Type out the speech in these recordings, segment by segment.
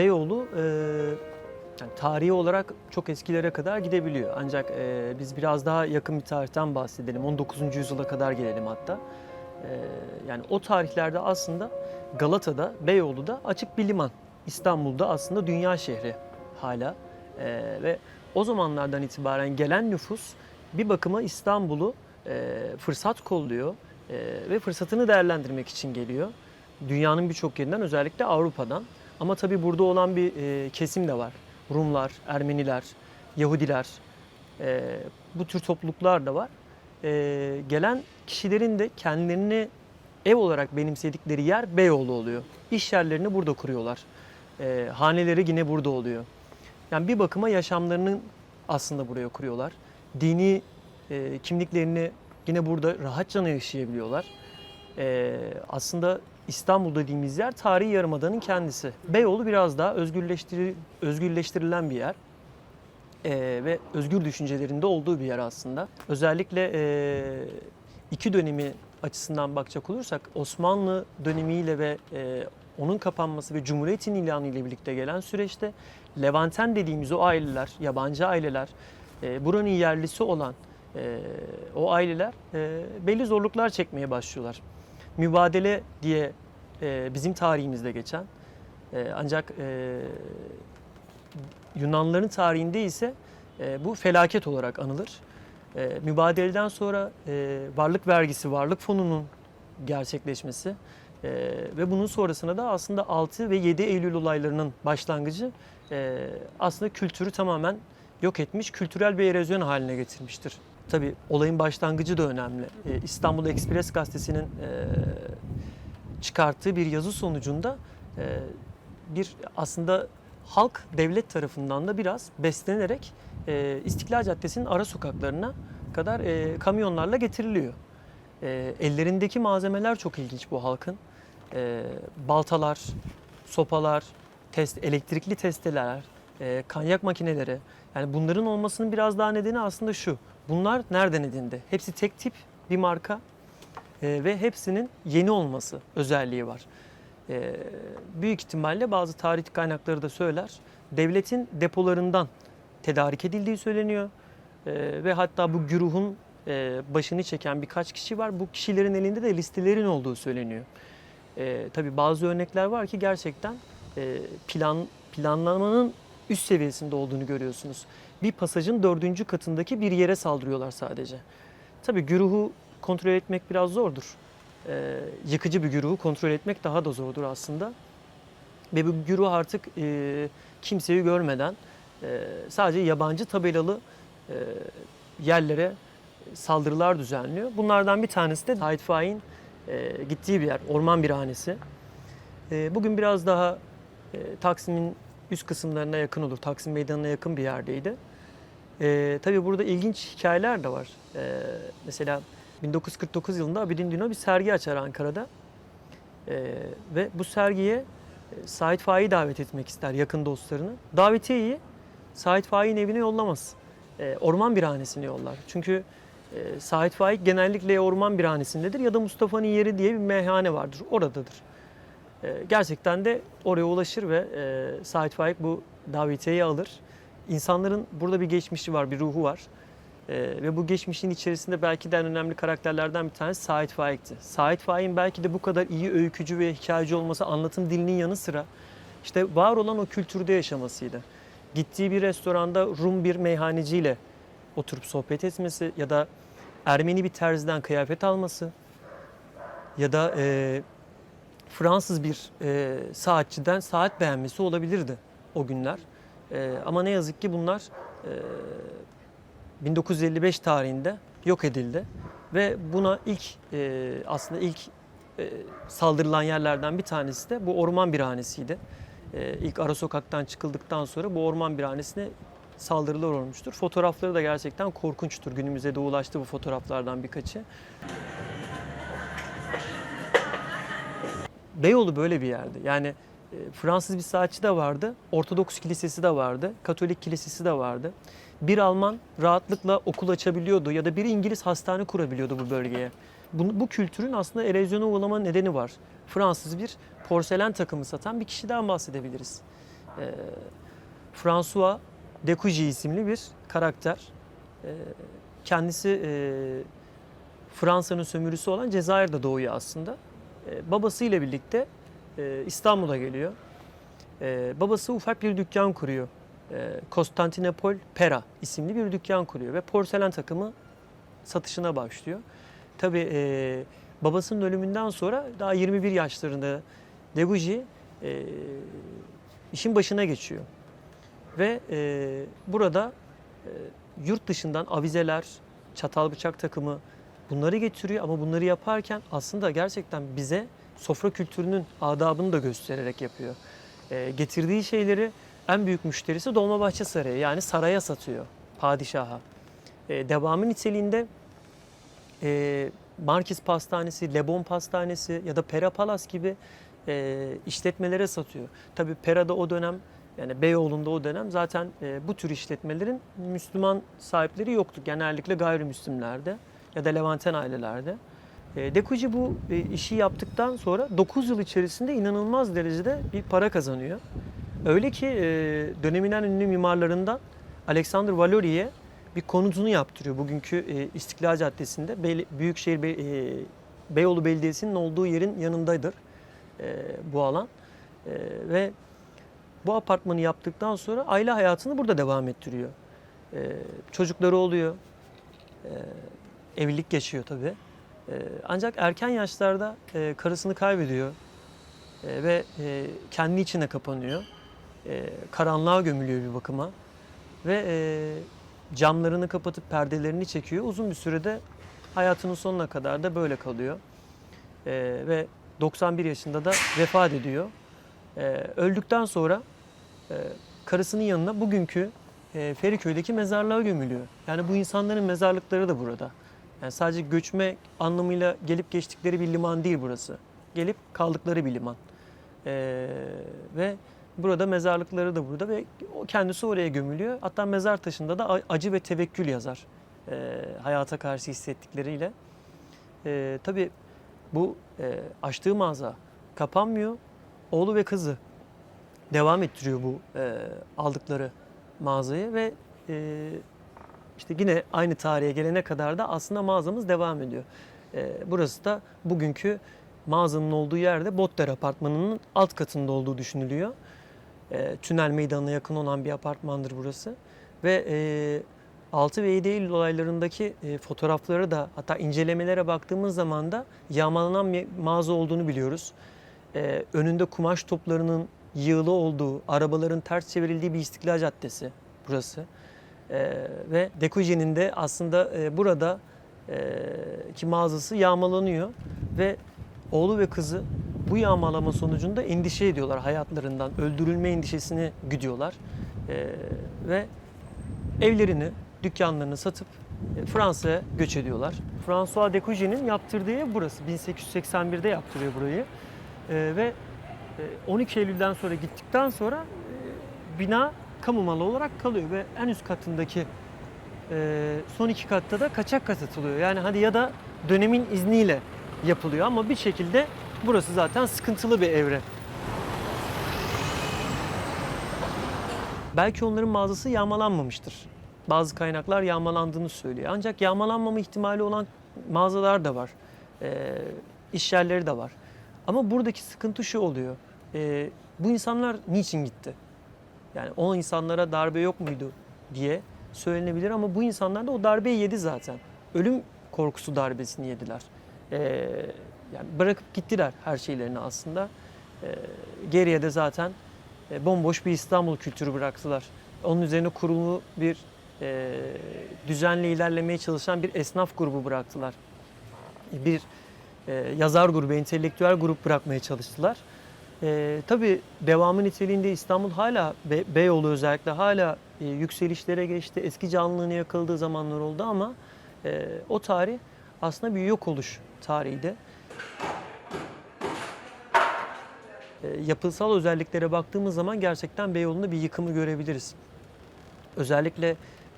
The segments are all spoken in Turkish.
Beyoğlu e, yani tarihi olarak çok eskilere kadar gidebiliyor. Ancak e, biz biraz daha yakın bir tarihten bahsedelim. 19. yüzyıla kadar gelelim hatta. E, yani o tarihlerde aslında Galata'da, Beyoğlu'da açık bir liman. İstanbul'da aslında dünya şehri hala. E, ve o zamanlardan itibaren gelen nüfus bir bakıma İstanbul'u e, fırsat kolluyor e, ve fırsatını değerlendirmek için geliyor. Dünyanın birçok yerinden özellikle Avrupa'dan. Ama tabii burada olan bir e, kesim de var. Rumlar, Ermeniler, Yahudiler, e, bu tür topluluklar da var. E, gelen kişilerin de kendilerini ev olarak benimsedikleri yer Beyoğlu oluyor. İş yerlerini burada kuruyorlar. E, haneleri yine burada oluyor. Yani bir bakıma yaşamlarının aslında buraya kuruyorlar. Dini e, kimliklerini yine burada rahatça yaşayabiliyorlar. E, aslında İstanbul dediğimiz yer tarihi yarımadanın kendisi. Beyoğlu biraz daha özgürleştiri, özgürleştirilen bir yer. E, ve özgür düşüncelerinde olduğu bir yer aslında. Özellikle e, iki dönemi açısından bakacak olursak Osmanlı dönemiyle ve e, onun kapanması ve Cumhuriyet'in ilanı ile birlikte gelen süreçte Levanten dediğimiz o aileler, yabancı aileler, e, buranın yerlisi olan e, o aileler e, belli zorluklar çekmeye başlıyorlar. Mübadele diye e, bizim tarihimizde geçen e, ancak e, Yunanlıların tarihinde ise e, bu felaket olarak anılır. E, mübadeleden sonra e, varlık vergisi, varlık fonunun gerçekleşmesi e, ve bunun sonrasında da aslında 6 ve 7 Eylül olaylarının başlangıcı e, aslında kültürü tamamen yok etmiş, kültürel bir erozyon haline getirmiştir. Tabii olayın başlangıcı da önemli. E, İstanbul Ekspres gazetesinin e, çıkarttığı bir yazı sonucunda e, bir aslında halk devlet tarafından da biraz beslenerek e, İstiklal Caddesi'nin ara sokaklarına kadar e, kamyonlarla getiriliyor. E, ellerindeki malzemeler çok ilginç bu halkın. E, baltalar, sopalar, test, elektrikli testeler, e, kanyak makineleri. Yani bunların olmasının biraz daha nedeni aslında şu. Bunlar nereden edindi? Hepsi tek tip bir marka e, ve hepsinin yeni olması özelliği var. E, büyük ihtimalle bazı tarih kaynakları da söyler. Devletin depolarından tedarik edildiği söyleniyor. E, ve hatta bu güruhun e, başını çeken birkaç kişi var. Bu kişilerin elinde de listelerin olduğu söyleniyor. E, tabii bazı örnekler var ki gerçekten e, plan planlamanın üst seviyesinde olduğunu görüyorsunuz. Bir pasajın dördüncü katındaki bir yere saldırıyorlar sadece. Tabii güruhu kontrol etmek biraz zordur. E, yıkıcı bir güruhu kontrol etmek daha da zordur aslında. Ve bu güruh artık e, kimseyi görmeden e, sadece yabancı tabelalı e, yerlere saldırılar düzenliyor. Bunlardan bir tanesi de Sait Faik'in e, gittiği bir yer, orman birhanesi. E, bugün biraz daha e, Taksim'in üst kısımlarına yakın olur. Taksim Meydanı'na yakın bir yerdeydi. E, tabii burada ilginç hikayeler de var. E, mesela 1949 yılında Abidin Dino bir sergi açar Ankara'da. E, ve bu sergiye e, Sait Faik'i davet etmek ister yakın dostlarını. Davetiyeyi Sait Faik'in evine yollamaz. E, orman birhanesine yollar. Çünkü e, Sait Faik genellikle ya orman birhanesindedir ya da Mustafa'nın yeri diye bir meyhane vardır. Oradadır. E, gerçekten de oraya ulaşır ve e, Sait Faik bu davetiyeyi alır. İnsanların burada bir geçmişi var, bir ruhu var. E, ve bu geçmişin içerisinde belki de en önemli karakterlerden bir tanesi Sait Faik'ti. Sait Faik'in belki de bu kadar iyi öykücü ve hikayeci olması anlatım dilinin yanı sıra işte var olan o kültürde yaşamasıydı. Gittiği bir restoranda Rum bir meyhaneciyle oturup sohbet etmesi ya da Ermeni bir terziden kıyafet alması ya da e, Fransız bir e, saatçiden saat beğenmesi olabilirdi o günler. E, ama ne yazık ki bunlar e, 1955 tarihinde yok edildi ve buna ilk e, aslında ilk e, saldırılan yerlerden bir tanesi de bu orman birhanesiydi. E, ilk ara sokaktan çıkıldıktan sonra bu orman birhanesine saldırılar olmuştur. Fotoğrafları da gerçekten korkunçtur. Günümüze de ulaştı bu fotoğraflardan birkaçı. Beyoğlu böyle bir yerdi. Yani e, Fransız bir saatçi de vardı, Ortodoks kilisesi de vardı, Katolik kilisesi de vardı. Bir Alman rahatlıkla okul açabiliyordu ya da bir İngiliz hastane kurabiliyordu bu bölgeye. Bu, bu kültürün aslında erozyona uğrama nedeni var. Fransız bir porselen takımı satan bir kişiden bahsedebiliriz. E, François Decugy isimli bir karakter. E, kendisi e, Fransa'nın sömürüsü olan Cezayir'de doğuyor aslında. E, babasıyla birlikte e, İstanbul'a geliyor. E, babası ufak bir dükkan kuruyor. E, Konstantinopol Pera isimli bir dükkan kuruyor ve porselen takımı satışına başlıyor. Tabii e, babasının ölümünden sonra daha 21 yaşlarında Deguji e, işin başına geçiyor. Ve burada yurt dışından avizeler, çatal bıçak takımı bunları getiriyor ama bunları yaparken aslında gerçekten bize sofra kültürünün adabını da göstererek yapıyor. E, getirdiği şeyleri en büyük müşterisi Dolmabahçe Sarayı yani saraya satıyor padişaha. E, devamı niteliğinde e, Markiz Pastanesi, Lebon Pastanesi ya da Pera Palas gibi e, işletmelere satıyor. Tabii Pera'da o dönem yani Beyoğlu'nda o dönem zaten e, bu tür işletmelerin Müslüman sahipleri yoktu. Genellikle gayrimüslimlerde ya da Levanten ailelerde. E, Dekuci bu e, işi yaptıktan sonra 9 yıl içerisinde inanılmaz derecede bir para kazanıyor. Öyle ki e, dönemin en ünlü mimarlarından Alexander Valori'ye bir konutunu yaptırıyor. Bugünkü e, İstiklal Caddesi'nde Büyükşehir e, Beyoğlu Belediyesi'nin olduğu yerin yanındadır e, bu alan. E, ve bu apartmanı yaptıktan sonra aile hayatını burada devam ettiriyor. E, çocukları oluyor. E, evlilik geçiyor tabii. E, ancak erken yaşlarda e, karısını kaybediyor. E, ve e, kendi içine kapanıyor. E, karanlığa gömülüyor bir bakıma. Ve e, camlarını kapatıp perdelerini çekiyor. Uzun bir sürede hayatının sonuna kadar da böyle kalıyor. E, ve 91 yaşında da vefat ediyor. E, öldükten sonra e, karısının yanına bugünkü e, Feriköy'deki mezarlığa gömülüyor. Yani bu insanların mezarlıkları da burada. Yani sadece göçme anlamıyla gelip geçtikleri bir liman değil burası. Gelip kaldıkları bir liman. E, ve burada mezarlıkları da burada ve kendisi oraya gömülüyor. Hatta mezar taşında da acı ve tevekkül yazar. E, hayata karşı hissettikleriyle. E, tabii bu e, açtığı mağaza kapanmıyor. Oğlu ve kızı devam ettiriyor bu e, aldıkları mağazayı ve e, işte yine aynı tarihe gelene kadar da aslında mağazamız devam ediyor. E, burası da bugünkü mağazanın olduğu yerde Botter Apartmanı'nın alt katında olduğu düşünülüyor. E, Tünel Meydanı'na yakın olan bir apartmandır burası. Ve e, 6 ve 7 Eylül olaylarındaki e, fotoğrafları da hatta incelemelere baktığımız zaman da yağmalanan bir mağaza olduğunu biliyoruz. E, önünde kumaş toplarının yığılı olduğu, arabaların ters çevrildiği bir İstiklal Caddesi burası. E, ve Dekuji'nin de aslında e, burada e, ki mağazası yağmalanıyor ve oğlu ve kızı bu yağmalama sonucunda endişe ediyorlar hayatlarından, öldürülme endişesini güdüyorlar E, ve evlerini, dükkanlarını satıp e, Fransa'ya göç ediyorlar. François Decugy'nin yaptırdığı burası. 1881'de yaptırıyor burayı. E, ve e, 12 Eylül'den sonra gittikten sonra e, bina kamu malı olarak kalıyor ve en üst katındaki e, son iki katta da kaçak katılıyor. Yani hadi ya da dönemin izniyle yapılıyor ama bir şekilde burası zaten sıkıntılı bir evre. Belki onların mağazası yağmalanmamıştır. Bazı kaynaklar yağmalandığını söylüyor. Ancak yağmalanmama ihtimali olan mağazalar da var. E, iş yerleri de var. Ama buradaki sıkıntı şu oluyor. E, bu insanlar niçin gitti? Yani o insanlara darbe yok muydu diye söylenebilir ama bu insanlar da o darbeyi yedi zaten. Ölüm korkusu darbesini yediler. E, yani bırakıp gittiler her şeylerini aslında. E, geriye de zaten e, bomboş bir İstanbul kültürü bıraktılar. Onun üzerine kurulu bir e, düzenle ilerlemeye çalışan bir esnaf grubu bıraktılar. Bir e, yazar grubu, entelektüel grup bırakmaya çalıştılar. E, tabii devamı niteliğinde İstanbul hala, Be- Beyoğlu özellikle hala e, yükselişlere geçti. Eski canlılığını yakaladığı zamanlar oldu ama e, o tarih aslında bir yok oluş tarihiydi. E, yapısal özelliklere baktığımız zaman gerçekten Beyoğlu'nda bir yıkımı görebiliriz. Özellikle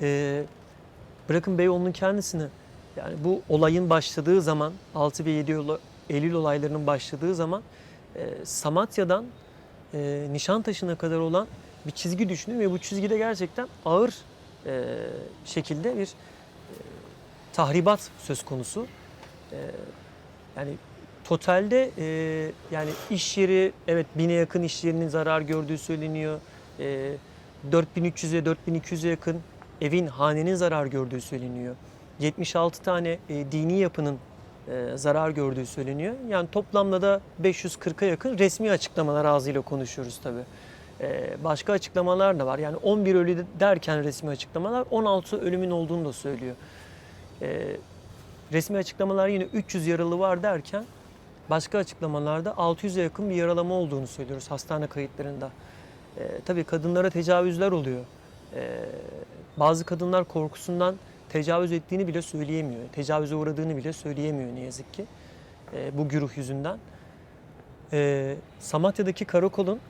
e, bırakın Beyoğlu'nun kendisini yani bu olayın başladığı zaman 6 ve 7 Eylül- Eylül olaylarının başladığı zaman e, Samatya'dan e, Nişantaşı'na kadar olan bir çizgi düşünün ve bu çizgide gerçekten ağır e, şekilde bir e, tahribat söz konusu. E, yani totalde e, yani iş yeri evet bine yakın iş yerinin zarar gördüğü söyleniyor. E, 4300'e 4200'e yakın evin hanenin zarar gördüğü söyleniyor. 76 tane e, dini yapının e, zarar gördüğü söyleniyor. Yani toplamda da 540'a yakın resmi açıklamalar ağzıyla konuşuyoruz tabii. E, başka açıklamalar da var. Yani 11 ölü derken resmi açıklamalar 16 ölümün olduğunu da söylüyor. E, resmi açıklamalar yine 300 yaralı var derken başka açıklamalarda 600'e yakın bir yaralama olduğunu söylüyoruz hastane kayıtlarında. E, tabii kadınlara tecavüzler oluyor. E, bazı kadınlar korkusundan tecavüz ettiğini bile söyleyemiyor. Tecavüze uğradığını bile söyleyemiyor ne yazık ki e, bu güruh yüzünden. E, Samatya'daki karakolun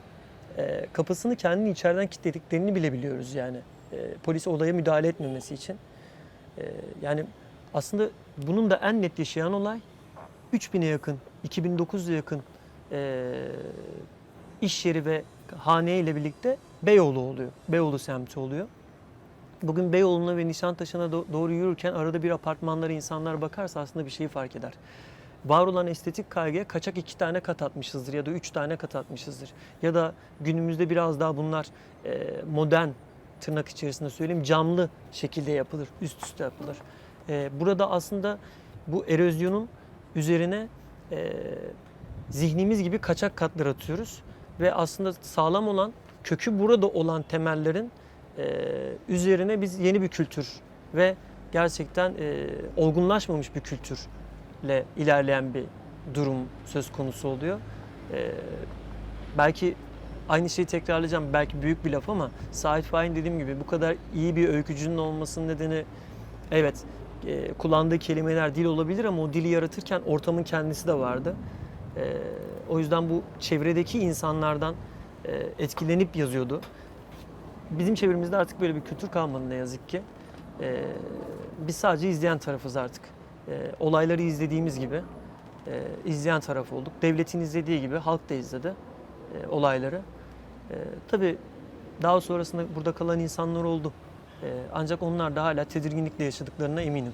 e, kapısını kendini içeriden kilitlediklerini bile biliyoruz yani. E, polis olaya müdahale etmemesi için. E, yani aslında bunun da en net yaşayan olay 3000'e yakın, 2900'e yakın e, iş yeri ve hane ile birlikte Beyoğlu oluyor. Beyoğlu semti oluyor. Bugün Beyoğlu'na ve Nişantaşı'na do- doğru yürürken arada bir apartmanlara insanlar bakarsa aslında bir şeyi fark eder. Var olan estetik kaygıya kaçak iki tane kat atmışızdır ya da üç tane kat atmışızdır. Ya da günümüzde biraz daha bunlar e, modern tırnak içerisinde söyleyeyim camlı şekilde yapılır, üst üste yapılır. E, burada aslında bu erozyonun üzerine e, zihnimiz gibi kaçak katlar atıyoruz ve aslında sağlam olan kökü burada olan temellerin üzerine biz yeni bir kültür ve gerçekten e, olgunlaşmamış bir kültürle ilerleyen bir durum söz konusu oluyor. E, belki aynı şeyi tekrarlayacağım belki büyük bir laf ama Sait Fahin dediğim gibi bu kadar iyi bir öykücünün olmasının nedeni evet e, kullandığı kelimeler dil olabilir ama o dili yaratırken ortamın kendisi de vardı. E, o yüzden bu çevredeki insanlardan e, etkilenip yazıyordu. Bizim çevremizde artık böyle bir kültür kalmadı ne yazık ki. E, biz sadece izleyen tarafız artık. E, olayları izlediğimiz gibi e, izleyen taraf olduk. Devletin izlediği gibi halk da izledi e, olayları. E, tabii daha sonrasında burada kalan insanlar oldu. E, ancak onlar da hala tedirginlikle yaşadıklarına eminim.